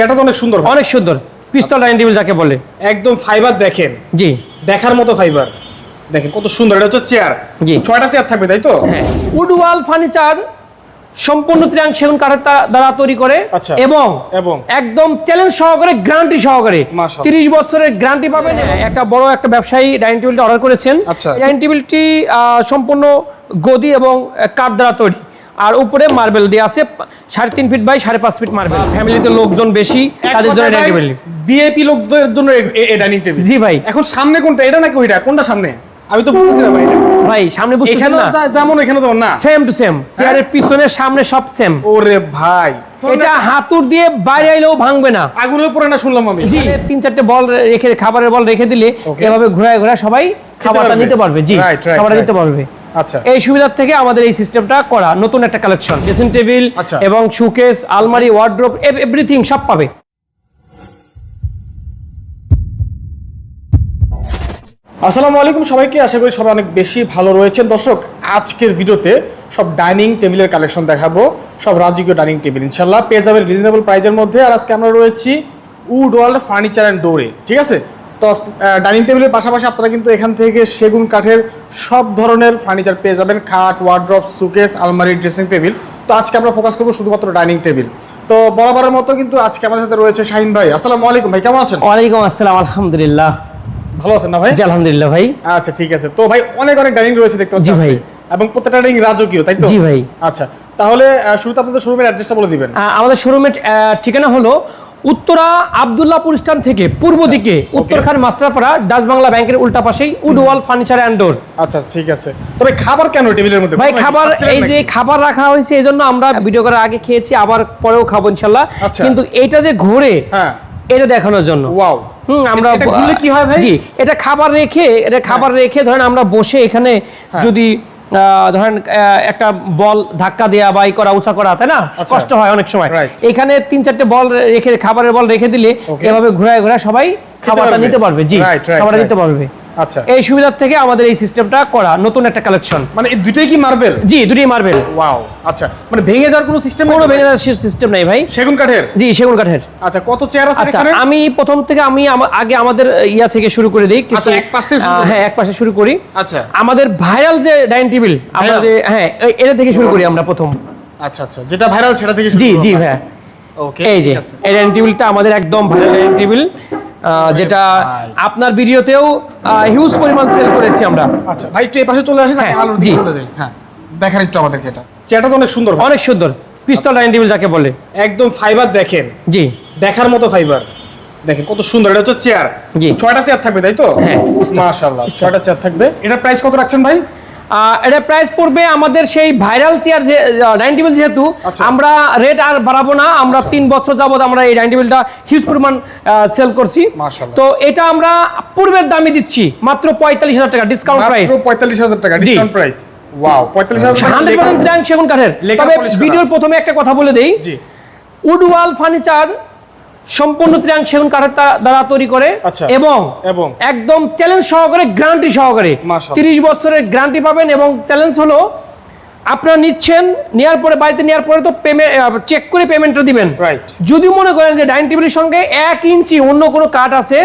চেয়ারটা তো অনেক সুন্দর। অনেক সুন্দর। পিস্তল ডাইনিং টেবিল যাকে বলে। একদম ফাইবার দেখেন। জি। দেখার মতো ফাইবার দেখেন কত সুন্দর এটা হচ্ছে চেয়ার জি। ছয়টা চেয়ার থাকবে তাই তো? হ্যাঁ। উডওয়াল ফার্নিচার সম্পূর্ণ ত্রিয়াং সেগুন কাঠের দ্বারা তৈরি করে আচ্ছা। এবং? একদম চ্যালেঞ্জ সহকারে গ্যারান্টি সহকারে তিরিশ বছরের গ্যারান্টি পাবেন। একটা বড় একটা ব্যবসায়ী ডাইনিং টেবিলটা অর্ডার করেছেন। আচ্ছা। ডাইনিং টেবিলটি আহ, সম্পূর্ণ গদি এবং কাঠ দ্বারা তৈরি। আর উপরে মার্বেল দিয়ে আছে সাড়ে তিন ফিট বাই সাড়ে পাঁচ ফিট মার্বেল। ফ্যামিলিতে লোকজন বেশি তাদের জন্য বিএপি লোকদের জন্য এই ডাইনিং টেবিল জি ভাই। এখন সামনে কোনটা? এটা নাকি ওইটা? কোনটা সামনে? আমি তো বুঝতেছি না ভাই ভাই সামনে বুঝতেছেন এখানে না? যেমন এখানে তো না। সেম টু সেম চেয়ারের পিছনে সামনে সব সেম ওরে ভাই। এটা হাতুর দিয়ে বাইরে এলেও ভাঙবে না। আগুনের পরে না শুনলাম আমি? জি তিন চারটে বল রেখে খাবারের বল রেখে দিলে এভাবে ঘোরায় ঘোরায় সবাই খাবারটা নিতে পারবে। জি খাবারটা নিতে পারবে। আচ্ছা। এই সুবিধার থেকে আমাদের এই সিস্টেমটা করা নতুন একটা কালেকশন ড্রেসিং টেবিল। এবং শোকেস আলমারি ওয়ার্ড্রোব এভরিথিং সব পাবে। আসসালামু আলাইকুম সবাইকে আশা করি সবাই অনেক বেশি ভালো রয়েছেন। দর্শক আজকের ভিডিওতে সব ডাইনিং টেবিলের কালেকশন দেখাবো। সব রাজকীয় ডাইনিং টেবিল ইনশাল্লাহ পেয়ে যাবেন রিজনেবল প্রাইজের মধ্যে। আর আজকে আমরা রয়েছি উড ওয়ার্ল্ড ফার্নিচার অ্যান্ড ডোরে ঠিক আছে? তো ডাইনিং টেবিলের পাশাপাশি আপনারা কিন্তু এখান থেকে সেগুন কাঠের সব ধরনের ফার্নিচার পেয়ে যাবেন খাট ওয়ার্ড্রপ সুকেস আলমারি ড্রেসিং টেবিল তো আজকে আমরা ফোকাস করব শুধুমাত্র ডাইনিং টেবিল তো বরাবরের মতো কিন্তু আজকে আমাদের সাথে রয়েছে শাহিন ভাই। আসসালামু আলাইকুম ভাই কেমন আছেন? ওয়ালাইকুম আসসালাম আলহামদুলিল্লাহ। ভালো আছেন না ভাই? জি আলহামদুলিল্লাহ ভাই। আচ্ছা ঠিক আছে। তো ভাই অনেক অনেক ডাইনিং রয়েছে দেখতে পাচ্ছি ভাই। এবং প্রত্যেকটা ডাইনিং রাজকীয় তাই তো? জি ভাই। আচ্ছা তাহলে শুরুতে আপনাদের শোরুমের অ্যাড্রেসটা বলে দিবেন। আমাদের শোরুমের ঠিকানা হলো উত্তরা আবদুল্লাহপুর স্থান থেকে পূর্ব দিকে উত্তরখান মাস্টারপাড়া ডাচ বাংলা ব্যাংকের উল্টা পাশেই উডওয়াল ফার্নিচার অ্যান্ড ডোর আচ্ছা ঠিক আছে। তবে খাবার কেন টেবিলের মধ্যে? ভাই খাবার এই যে খাবার রাখা হয়েছে এই জন্য আমরা ভিডিও করার আগে খেয়েছি আবার পরেও খাব ইনশাল্লাহ। আচ্ছা। কিন্তু এটা যে ঘোরে হ্যাঁ। এটা দেখানোর জন্য। ওয়াও। হুম আমরা কি হয় ভাই? জি এটা খাবার রেখে এটা খাবার রেখে ধরেন আমরা বসে এখানে হ্যাঁ। যদি ধরেন আহ, একটা বল ধাক্কা দেয়া বা করা উঁচা করা তাই না? আচ্ছা। কষ্ট হয় অনেক সময়। এখানে তিন চারটে বল রেখে খাবারের বল রেখে দিলে এভাবে ঘুরায় ঘুরায় সবাই খাবারটা নিতে পারবে জি খাবারটা নিতে পারবে। আচ্ছা। এই সুবিধার থেকে আমাদের এই সিস্টেমটা করা নতুন একটা কালেকশন মানে এই দুটোই কি মার্বেল জি দুটি মার্বেল ওয়াও আচ্ছা। মানে ভেঙে যাওয়ার কোনো সিস্টেম কোনো ভেঙে সিস্টেম নাই ভাই। সেগুন কাঠের? জি সেগুন কাঠের। আচ্ছা কত চেয়ার আছে আচ্ছা আমি প্রথম থেকে আমি আগে আমাদের ইয়া থেকে শুরু করে দিই কিছু আচ্ছা, এক পাশ থেকে। হ্যাঁ এক পাশে শুরু করি। আচ্ছা। আমাদের ভাইরাল যে ডাইনিং টেবিল আমরা যে হ্যাঁ এটা থেকে শুরু করি আমরা প্রথম। আচ্ছা আচ্ছা যেটা ভাইরাল সেটা থেকে জি জি ভাইয়া। ওকে এই যে এই ডাইনিং টেবিলটা আমাদের একদম ভাইরাল ডাইনিং টেবিল। যেটা। আপনার ভিডিওতেও হিউজ পরিমাণ সেল করেছি আমরা। আচ্ছা ভাই একটু এই পাশে চলে আসেন হ্যাঁ, আলোর। দিকে চলে যাই। হ্যাঁ দেখান একটু আমাদেরকে এটা। চেয়ারটা তো অনেক সুন্দর অনেক সুন্দর। পিস্তল ডাইনিং টেবিল যাকে বলে। একদম ফাইবার দেখেন। জি। দেখার মতো ফাইবার দেখেন কত সুন্দর। এটা হচ্ছে চেয়ার জি। ছয়টা চেয়ার থাকবে তাই তো? হ্যাঁ, মাশাআল্লাহ ছয়টা চেয়ার থাকবে। এটা প্রাইস কত রাখছেন ভাই? এটা প্রাইস পড়বে আমাদের সেই ভাইরাল চেয়ার যে ডাইনিং টেবিল যেহেতু আচ্ছা। আমরা রেট আর বাড়াবো না। আমরা তিন বছর যাবত আমরা এই ডাইনিং টেবিলটা হিউজ পরিমাণ সেল করছি। তো এটা আমরা পূর্বের দামে দিচ্ছি মাত্র পঁয়তাল্লিশ হাজার টাকা ডিসকাউন্ট প্রাইস পঁয়তাল্লিশ হাজার টাকা ডিসকাউন্ট প্রাইস ওয়াও পঁয়তাল্লিশ হাজার র্যাঙ্ক সেগুন কাঠের তবে ভিডিওর প্রথমে একটা কথা বলে দেই। উডওয়াল ফার্নিচার সম্পূর্ণ ত্রিয়াং সেগুন কাঠের দ্বারা তৈরি করে আচ্ছা। এবং? একদম চ্যালেঞ্জ সহকারে গ্যারান্টি সহকারে। তিরিশ বছরের গ্যারান্টি পাবেন এবং চ্যালেঞ্জ হলো আপনারা নিচ্ছেন নেওয়ার পরে বাড়িতে নেওয়ার পরে তো পেমেন্ট চেক করে পেমেন্টটা দিবেন। যদি মনে করেন যে ডাইনিং টেবিলের সঙ্গে এক ইঞ্চি অন্য কোনো কাঠ আছে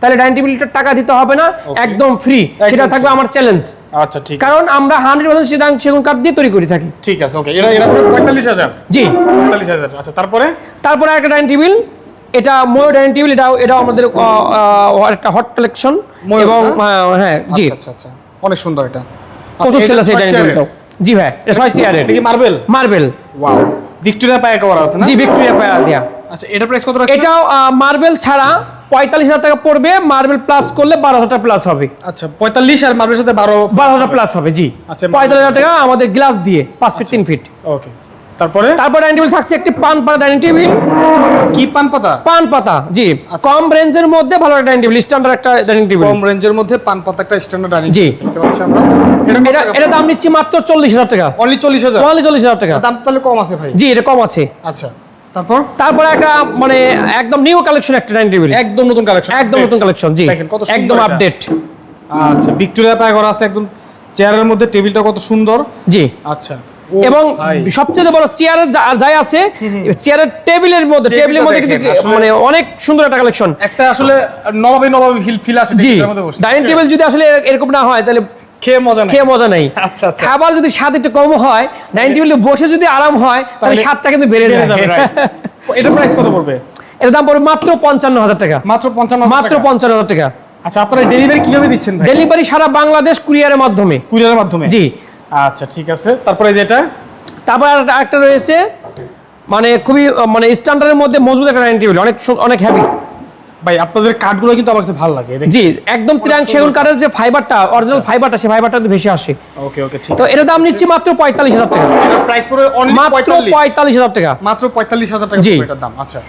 তাহলে ডাইনিং টেবিলটার টাকা দিতে হবে না একদম ফ্রি সেটা থাকবে আমার চ্যালেঞ্জ আচ্ছা ঠিক কারণ আমরা হান্ড্রেড পার্সেন্ট সেদাং সেগুন কাঠ দিয়ে তৈরি করে থাকি। ঠিক আছে ওকে এটা এটা পঁয়তাল্লিশ হাজার? জি। পঁয়তাল্লিশ হাজার। আচ্ছা তারপরে? তারপরে একটা ডাইনিং টেবিল এটা ময়ূর ডাইনিং টেবিল এটাও এটাও আমাদের একটা হট কালেকশন এবং হ্যাঁ? জি। আচ্ছা আচ্ছা আচ্ছা। অনেক সুন্দর এটা। কত আচ্ছা, ছিল এটা সেই ডাইনিং? টেবিলটাও জি ভাই এটা ছয় চেয়ারের এটা কি মার্বেল মার্বেল ওয়াও ভিক্টোরিয়া পায়ে কভার আছে না? জি ভিক্টোরিয়া পায়া দেয়া। আচ্ছা এটা প্রাইস কত রাখছেন? এটাও মার্বেল ছাড়া পঁয়তাল্লিশ হাজার টাকা পড়বে মার্বেল প্লাস করলে বারো হাজার টাকা প্লাস হবে। আচ্ছা পঁয়তাল্লিশ আর মার্বেলের সাথে বারো বারো হাজার প্লাস হবে জি। আচ্ছা, পঁয়তাল্লিশ হাজার টাকা আমাদের গ্লাস দিয়ে পাঁচ ফিট তিন ফিট ওকে তারপরে? তারপর ডাইনিং টেবিল থাকছে একটি পান পাতা ডাইনিং টেবিল কি পান পাতা? পান পাতা জি। কম রেঞ্জের মধ্যে ভালো একটা ডাইনিং টেবিল স্ট্যান্ডার্ড একটা ডাইনিং টেবিল কম রেঞ্জের মধ্যে পান পাতা একটা স্ট্যান্ডার্ড ডাইনিং জি। দেখতে পাচ্ছি আমরা। এটা এটা দাম নিচ্ছি মাত্র চল্লিশ হাজার টাকা। অনলি চল্লিশ হাজার? ওয়ানলি চল্লিশ হাজার টাকা। দাম তো তাহলে কম আছে ভাই। জি এটা কম আছে। আচ্ছা তারপর? তারপরে একটা মানে একদম নিউ কালেকশন একটা ডাইনিং টেবিল একদম নতুন কালেকশন একদম নতুন কালেকশন জি। একদম আপডেট আচ্ছা ভিক্টোরিয়া পায়ে করা আছে একদম। চেয়ারের মধ্যে টেবিলটা কত সুন্দর। জি। আচ্ছা। এবং সবচেয়ে বড় চেয়ারের যাই আছে চেয়ারের টেবিলের মধ্যে টেবিলের মধ্যে কিন্তু মানে অনেক সুন্দর একটা কালেকশন একটা আসলে নবাবী নবাবী ফিল ফিল আসে জি। ডাইনিং টেবিল যদি আসলে এরকম না হয় তাহলে খেয়ে মজা খেয়ে মজা নেই। আচ্ছা, আচ্ছা। খাবার যদি স্বাদ একটু কম হয় ডাইনিং টেবিলে বসে যদি আরাম হয় তাহলে স্বাদটা কিন্তু বেড়ে বেড়ে যাবে, এটা প্রাইস কত পড়বে? এর দাম পড়বে মাত্র পঞ্চান্ন হাজার টাকা। মাত্র পঞ্চান্ন মাত্র পঞ্চান্ন হাজার টাকা। আচ্ছা আপনারা ডেলিভারি কীভাবে দিচ্ছেন ডেলিভারি সারা বাংলাদেশ কুরিয়ারের মাধ্যমে। কুরিয়ারের মাধ্যমে? জি। আচ্ছা ঠিক আছে। তারপরে যেটা তারপর একটা রয়েছে মানে খুবই মানে স্ট্যান্ডার্ডের মধ্যে মজবুত একটা ডাইনিং টেবিল অনেক অনেক হ্যাভি ভাই আপনাদের কাঠগুলো কিন্তু আমার কাছে ভালো লাগে। জি একদম চিরাং সেগুন কাঠের যে ফাইবারটা অরিজিনাল ফাইবারটা সেই ফাইবারটা বেশি আসে। ওকে ওকে ঠিক তো এর দাম নিচ্ছি মাত্র পঁয়তাল্লিশ হাজার টাকা। প্রাইস পড়বে অনলি মাত্র 45 পঁয়তাল্লিশ হাজার টাকা। মাত্র 45000 হাজার টাকা জি। এটার দাম। আচ্ছা।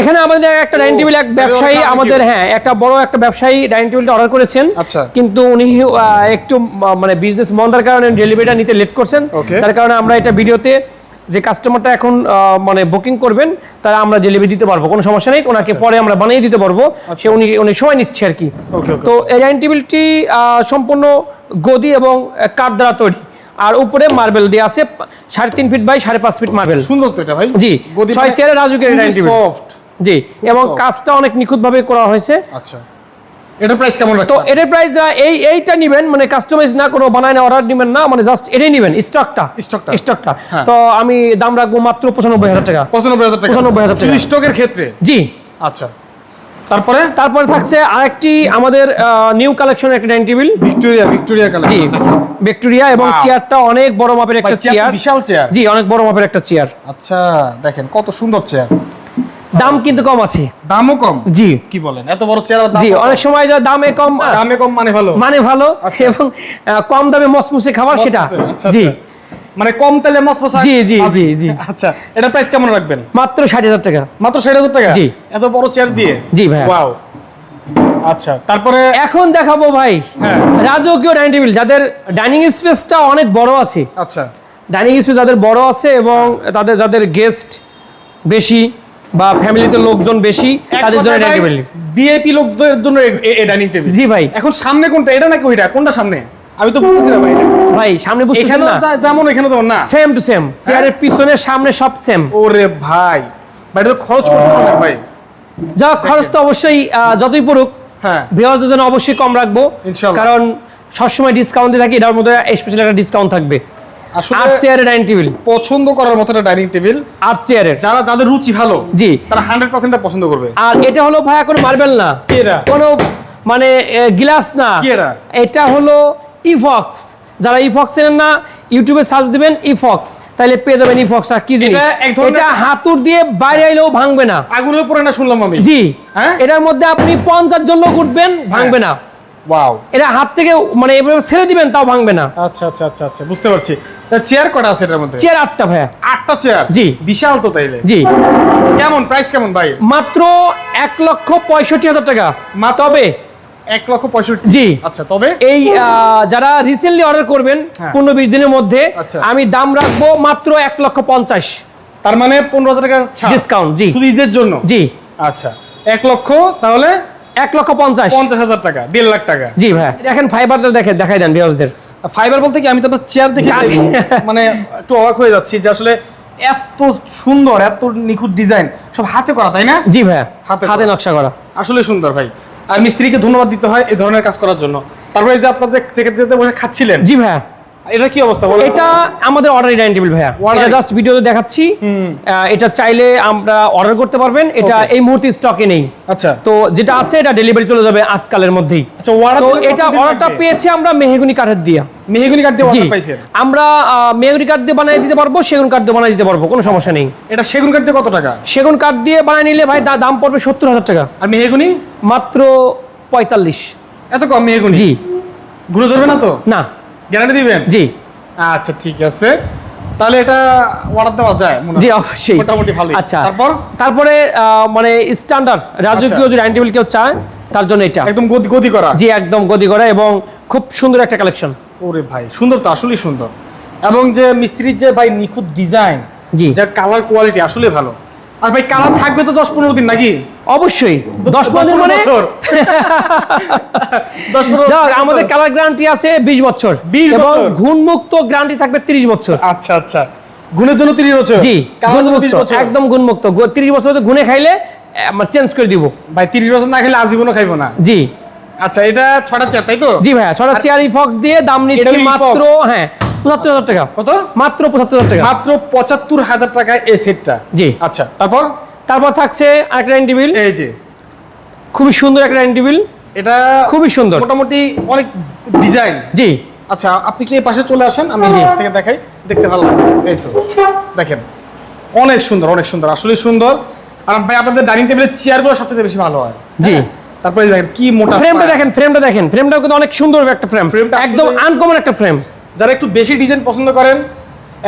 এখানে আমাদের একটা ডাইনিং টেবিল এক ব্যবসায়ী আমাদের হ্যাঁ একটা বড় একটা ব্যবসায়ী ডাইনিং টেবিলটা অর্ডার করেছেন। আচ্ছা। কিন্তু উনি একটু মানে বিজনেস মন্দার কারণে ডেলিভারিটা নিতে লেট করছেন। তার কারণে আমরা এটা ভিডিওতে যে কাস্টমারটা এখন মানে বুকিং করবেন তারা আমরা ডেলিভারি দিতে পারব কোনো সমস্যা নেই। ওনাকে পরে আমরা বানিয়ে দিতে পারব। সে উনি উনি সময় নিচ্ছে আর কি. তো এই ডাইনিং টেবিলটি সম্পূর্ণ গদি এবং কাঠ দ্বারা তৈরি। আর উপরে মার্বেল দিয়ে আছে সাড়ে তিন ফিট বাই সাড়ে পাঁচ ফিট মার্বেল সুন্দর তো এটা ভাই। জি ছয় চেয়ারের রাজুকের ডাইনিং টেবিল। সফট জি এবং কাজটা অনেক নিখুঁতভাবে করা হয়েছে। আচ্ছা। এটার প্রাইস কেমন তো এটার প্রাইস এই এইটা নিবেন মানে কাস্টমাইজ না কোনো বানায় না অর্ডার নিবেন না মানে জাস্ট এটাই নিবেন স্টকটা স্টকটা। স্টকটা হ্যাঁ। তো আমি দাম রাখব মাত্র পঁচানব্বই হাজার টাকা। 95000 টাকা। 95000 টাকা। স্টকের ক্ষেত্রে? জি। আচ্ছা। তারপরে? তারপরে থাকছে আরেকটি আমাদের নিউ কালেকশনের একটা ডাইনিং টেবিল ভিক্টোরিয়া ভিক্টোরিয়া জি কালেকশন ভিক্টোরিয়া এবং চেয়ারটা অনেক বড় মাপের একটা চেয়ার বিশাল চেয়ার জি অনেক বড় মাপের একটা চেয়ার আচ্ছা দেখেন কত সুন্দর চেয়ার দাম কিন্তু কম আছে। দামও কম? জি। কি বলেন? এত বড় চেয়ার দাম জি অনেক সময় যা দামে কম দামে কম মানে ভালো? মানে ভালো আচ্ছা। এবং কম দামে মসমুসে খাবার সেটা। আচ্ছা, জি। আচ্ছা। মানে কম তেলে মসমসা জি, জি, জি, জি। আচ্ছা এটা প্রাইস কেমন রাখবেন? মাত্র ষাট হাজার টাকা। মাত্র ষাট হাজার টাকা? জি। এত বড় চেয়ার দিয়ে? জি ভাই ওয়াও আচ্ছা তারপরে এখন দেখাবো ভাই হ্যাঁ। রাজকীয় ডাইনিং টেবিল যাদের ডাইনিং স্পেসটা অনেক বড় আছে। আচ্ছা। ডাইনিং স্পেস যাদের বড় আছে এবং তাদের যাদের গেস্ট বেশি বা ফ্যামিলিতে লোকজন বেশি তাদের জন্য ডাইনিং টেবিল বিএপি লোকদের জন্য এই ডাইনিং টেবিল জি ভাই। এখন সামনে কোনটা? এটা নাকি ওইটা? কোনটা সামনে? আমি তো বুঝতেছি না ভাই ভাই সামনে বুঝতেছেন এখানে না? যেমন এখানে তো না। সেম টু সেম চেয়ারের পিছনে সামনে সব সেম ওরে ভাই। ভাই তো খরচ করছে অনেক ভাই। যা খরচ তো অবশ্যই যতই পড়ুক হ্যাঁ। বিহারদের জন্য অবশ্যই কম রাখব। কারণ সবসময় ডিসকাউন্ট দিয়ে থাকি এটার মধ্যে স্পেশাল একটা ডিসকাউন্ট থাকবে। আসলে চেয়ারের ডাইনিং টেবিল পছন্দ করার মতো একটা ডাইনিং টেবিল আট চেয়ারের যারা যাদের রুচি ভালো জি। তারা হান্ড্রেড পার্সেন্ট পছন্দ করবে। আর এটা হলো ভাইয়া কোনো মার্বেল না। কি কোনো মানে গ্লাস না। কি এটা? এটা হলো ইফক্স যারা ইফক্স চেনেন না ইউটিউবে সার্চ দিবেন ইফক্স তাহলে পেয়ে যাবেন ইফক্সটা কি জিনিস? এটা হাতুর দিয়ে বাইরে আইলেও ভাঙবে না। আগুনের পরে না শুনলাম আমি। জি। হ্যাঁ? এটার মধ্যে আপনি পঞ্চাশ জন লোক উঠবেন ভাঙবে না। ওয়াও এটা হাত থেকে মানে এভাবে ছেড়ে দিবেন তাও ভাঙবে না। আচ্ছা আচ্ছা আচ্ছা আচ্ছা বুঝতে পারছি। চেয়ার কটা আছে এটার মধ্যে? চেয়ার আটটা ভাইয়া। আটটা চেয়ার জি। বিশাল তো তাইলে। জি। কেমন প্রাইস কেমন ভাই? মাত্র এক লক্ষ পঁয়ষট্টি হাজার টাকা। মা তবে এক লক্ষ পঁয়ষট্টি? জি। আচ্ছা তবে? এই যারা রিসেন্টলি অর্ডার করবেন হ্যাঁ। পনেরো বিশ দিনের মধ্যে আচ্ছা। আমি দাম রাখব মাত্র এক লক্ষ পঞ্চাশ। তার মানে পনেরো হাজার টাকা ডিসকাউন্ট জি। শুধু ঈদের জন্য? জি। আচ্ছা এক লক্ষ তাহলে এক লক্ষ পঞ্চাশ। পঞ্চাশ হাজার টাকা দেড় লাখ টাকা। জি ভাই দেখেন ফাইবারটা দেখেন দেখাই দেন ফাইবার বলতে কি আমি তো চেয়ার দেখে মানে একটু অবাক হয়ে যাচ্ছি যে আসলে এত সুন্দর এত নিখুঁত ডিজাইন সব হাতে করা তাই না? জি ভাইয়া হাতে হাতে নকশা করা। আসলে সুন্দর ভাই। আর মিস্ত্রিকে ধন্যবাদ দিতে হয় এই ধরনের কাজ করার জন্য। তারপরে যে আপনার যে যেতে বসে খাচ্ছিলেন জি ভাইয়া। এটা কি অবস্থা? বলেন এটা আমাদের অর্ডার ডাইনিং টেবিল ভাইয়া। এটা জাস্ট ভিডিওতে দেখাচ্ছি। এটা চাইলে আমরা অর্ডার করতে পারবেন। এটা এই মুহূর্তে স্টকে নেই। আচ্ছা। তো যেটা আছে এটা ডেলিভারি চলে যাবে আজকালের মধ্যেই। আচ্ছা তো এটা অর্ডারটা? পেয়েছি আমরা মেহগুনি কাঠের দিয়া। মেহগুনি কাঠ দিয়ে অর্ডার পাইছেন? আমরা মেহগুনি কাঠ দিয়ে বানিয়ে দিতে পারব সেগুন কাঠ দিয়ে বানিয়ে দিতে পারব কোনো সমস্যা নেই। এটা সেগুন কাঠ দিয়ে কত টাকা? সেগুন কাঠ দিয়ে বানিয়ে নিলে ভাই দাম পড়বে সত্তর হাজার টাকা। আর মেহগুনি? মাত্র পঁয়তাল্লিশ। এত কম মেহগুনি? জি। ঘুরে ধরবে না তো? না। গ্যারান্টি দিবেন? জি। আচ্ছা ঠিক আছে। তাহলে এটা অর্ডার দেওয়া যায় মনে জি অবশ্যই। মোটামুটি ভালোই। আচ্ছা। তারপর? তারপরে মানে স্ট্যান্ডার্ড রাজকীয় যে ডাইনিং টেবিল কেউ চায় তার জন্য এটা। একদম গদি গদি করা। জি একদম গদি করা এবং খুব সুন্দর একটা কালেকশন ওরে ভাই সুন্দর তো আসলেই সুন্দর। এবং যে মিস্ত্রির যে ভাই নিখুঁত ডিজাইন জি। যার কালার কোয়ালিটি আসলে ভালো। আর ভাই কালার থাকবে তো দশ পনেরো দিন নাকি? অবশ্যই। দশ পনেরো মানে বছর। আমাদের কালার গ্যারান্টি আছে বিশ বছর। 20 এবং ঘুণমুক্ত গ্যারান্টি থাকবে তিরিশ বছর। আচ্ছা আচ্ছা। গুণের জন্য তিরিশ বছর। জি কালার জন্য 30 গুণমুক্ত বছর। একদম গুণমুক্ত। তিরিশ বছর ঘুনে খাইলে চেঞ্জ করে দিব। ভাই তিরিশ বছর না খেলে আজীবনও খাইবো না। জি। আচ্ছা এটা ছটা চেয়ার তাই তো? জি ভাইয়া সরা সিয়ারি ফক্স দিয়ে দাম নিচ্ছি মাত্র হ্যাঁ পঁচাত্তর হাজার টাকা। কত? মাত্র পঁচাত্তর হাজার টাকা। মাত্র পঁচাত্তর হাজার টাকায় এই সেটটা জি। আচ্ছা তারপর? তারপর থাকছে আরেকটা ডাইনিং টেবিল এই যে। খুবই সুন্দর একটা ডাইনিং টেবিল এটা খুবই সুন্দর। মোটামুটি অনেক ডিজাইন জি। আচ্ছা আপনি কি এই পাশে চলে আসেন? আমি। থেকে দেখাই। দেখতে ভালো লাগে। এই তো। দেখেন। অনেক সুন্দর অনেক সুন্দর। আসলে সুন্দর। আর ভাই আপনাদের ডাইনিং টেবিলের চেয়ারগুলো সবথেকে বেশি ভালো হয়। জি। হ্যাঁ? তারপরে দেখেন কি মোটা ফ্রেমটা দেখেন ফ্রেমটা দেখেন। ফ্রেমটাও কিন্তু অনেক সুন্দর একটা ফ্রেম ফ্রেমটা একদম আনকমন একটা ফ্রেম যারা একটু বেশি ডিজাইন পছন্দ করেন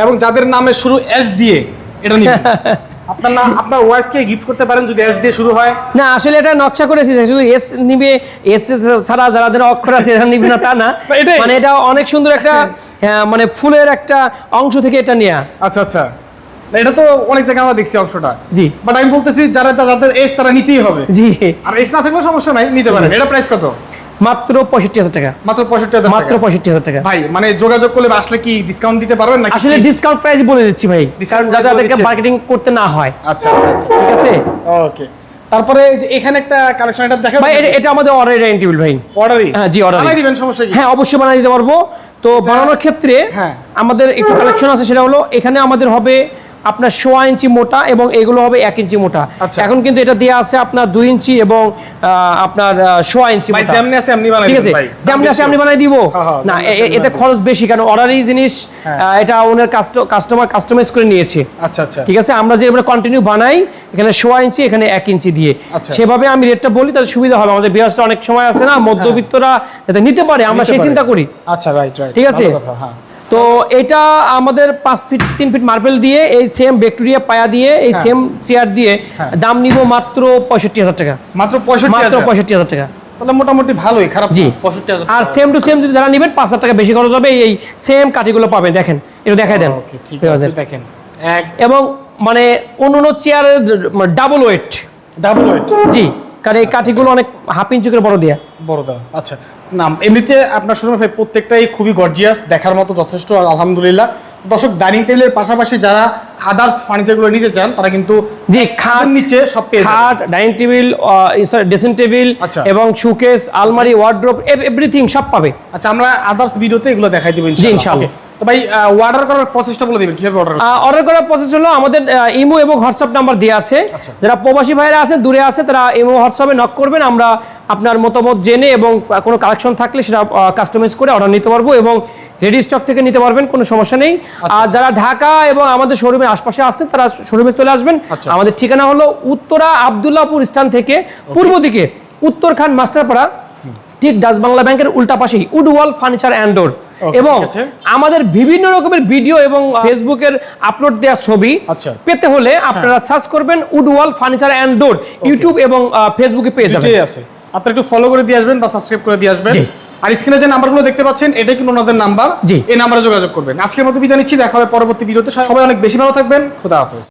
এবং যাদের নামে শুরু এস দিয়ে এটা নিন আপনার না আপনার ওয়াইফকে গিফট করতে পারেন যদি এস দিয়ে শুরু হয়? না আসলে এটা নকশা করেছি শুধু এস নিবে এস ছাড়া যাদের অক্ষর আছে এটা নিবে না তা না। মানে এটা অনেক সুন্দর একটা হ্যাঁ, মানে ফুলের একটা অংশ থেকে এটা নেয়া। আচ্ছা আচ্ছা। এটা তো অনেক জায়গায় আমরা দেখছি অংশটা। জি। বাট আমি বলতেছি যারা যাদের এস তারা নিতেই হবে। জি। আর এস না থাকলেও সমস্যা নাই নিতে পারেন। এটা প্রাইস কত? মাত্র পঁয়ষট্টি হাজার টাকা। মাত্র পঁয়ষট্টি হাজার মাত্র পঁয়ষট্টি হাজার টাকা। ভাই মানে যোগাযোগ করলে আসলে কি ডিসকাউন্ট দিতে পারবেন নাকি আসলে ডিসকাউন্ট প্রাইস বলে দিচ্ছি ভাই। যাদেরকে মার্কেটিং করতে না হয়। আচ্ছা আচ্ছা আচ্ছা। ঠিক আছে? ওকে তারপরে এখানে একটা কালেকশন এটা দেখা ভাই এটা- আমাদের অর্ডার টেবিল ভাই। অর্ডারই হ্যাঁ, জি, order-ই। বানাই দিবেন সমস্যা কি? হ্যাঁ অবশ্যই বানিয়ে দিতে পারব। তো বানানোর ক্ষেত্রে হ্যাঁ। আমাদের একটু কালেকশন আছে সেটা হলো এখানে আমাদের হবে আপনার সোয়া ইঞ্চি মোটা এবং এগুলো হবে এক ইঞ্চি মোটা। আচ্ছা। এখন কিন্তু এটা দেওয়া আছে আপনার দুই ইঞ্চি এবং আপনার সোয়া ইঞ্চি ঠিক আছে? যেমনি আছে আপনি বানাই দিব? হ্যাঁ, হ্যাঁ, না এতে খরচ বেশি কারণ অর্ডারই জিনিস হ্যাঁ। এটা ওনার কাস্টমার কাস্টমাইজ করে নিয়েছে। আচ্ছা আচ্ছা। ঠিক আছে? আমরা যে কন্টিনিউ বানাই এখানে সোয়া ইঞ্চি এখানে এক ইঞ্চি দিয়ে। আচ্ছা। সেভাবে আমি রেটটা বলি তাহলে সুবিধা হবে। আমাদের বিয়াসটা অনেক সময় আছে না মধ্যবিত্তরা যাতে নিতে পারে আমরা সেই চিন্তা করি। আচ্ছা রাইট রাইট ঠিক আছে? হ্যাঁ। তো এটা আমাদের পাঁচ ফিট তিন ফিট মার্বেল দিয়ে এই সেম ভিক্টোরিয়া পায়া দিয়ে এই হ্যাঁ। সেম চেয়ার দিয়ে হ্যাঁ। দাম নিব মাত্র পঁয়ষট্টি হাজার টাকা। মাত্র পঁয়ষট্টি মাত্র পঁয়ষট্টি হাজার টাকা। তাহলে মোটামুটি ভালোই খারাপ জি। পঁয়ষট্টি হাজার আর সেম টু সেম যদি যারা নেবেন পাঁচ হাজার টাকা বেশি খরচ হবে এই সেম কাঠিগুলো পাবেন দেখেন এটা দেখাই দেন। ঠিক আছে দেখেন। এক এবং মানে অন্য অন্য চেয়ারের ডাবল ওয়েট ডাবল ওয়েট জি। কারণ এই কাঠিগুলো অনেক হাফ ইঞ্চি করে বড় দেয়া। বড় দাম আচ্ছা। না এমনিতে আপনার শোরুমে ভাই প্রত্যেকটাই খুবই গর্জিয়াস দেখার মতো যথেষ্ট আর আলহামদুলিল্লাহ। দর্শক ডাইনিং টেবিলের পাশাপাশি যারা আদার্স ফার্নিচারগুলো নিতে চান তারা কিন্তু খাটের খাট নিচে সব খাট dining table sorry dressing table আচ্ছা। এবং সুকেস আলমারি ওয়ার্ড্রোব এভরিথিং সব পাবে। আচ্ছা আমরা আদার্স ভিডিওতে এগুলো দেখাই দেবো ইনশাআল্লাহ। ভাই অর্ডার করার প্রসেসটা বলে দিবেন কীভাবে অর্ডার অর্ডার করার প্রসেস হলো আমাদের ইমো এবং হোয়াটসঅ্যাপ নাম্বার দেওয়া আছে। আচ্ছা। যারা প্রবাসী ভাইরা আছেন দূরে আছে তারা ইমো হোয়াটসঅ্যাপে নক করবেন। আমরা আপনার মতামত জেনে এবং কোনো কালেকশন থাকলে সেটা কাস্টমাইজ করে অর্ডার নিতে পারব এবং রেডি স্টক থেকে নিতে পারবেন কোনো সমস্যা নেই। আচ্ছা, আর যারা ঢাকা এবং আমাদের শোরুমের আশপাশে আছেন তারা শোরুমে চলে আসবেন। আচ্ছা। আমাদের ঠিকানা হলো উত্তরা আবদুল্লাপুর স্থান থেকে পূর্ব দিকে উত্তরখান মাস্টারপাড়া। ঠিক ডাচ বাংলা ব্যাংকের উল্টা পাশেই উডওয়াল ফার্নিচার অ্যান্ড ডোর এবং আমাদের বিভিন্ন রকমের ভিডিও এবং ফেসবুকের আপলোড দেওয়া ছবি আচ্ছা। পেতে হলে আপনারা সার্চ করবেন Woodwall furniture and door YouTube এবং ফেসবুকে পেয়ে যাবেন। দুটোই আছে। আপনি একটু ফলো করে দিয়ে আসবেন বা সাবস্ক্রাইব করে দিয়ে আসবেন। আর স্ক্রিনে যে নাম্বারগুলো দেখতে পাচ্ছেন এটাই কিন্তু ওনাদের নাম্বার জি। এই নাম্বারে যোগাযোগ করবেন। আজকের মতো বিদায় নিচ্ছি। দেখা হবে পরবর্তী ভিডিওতে। সবাই অনেক বেশি ভালো থাকবেন। খোদা হাফেজ।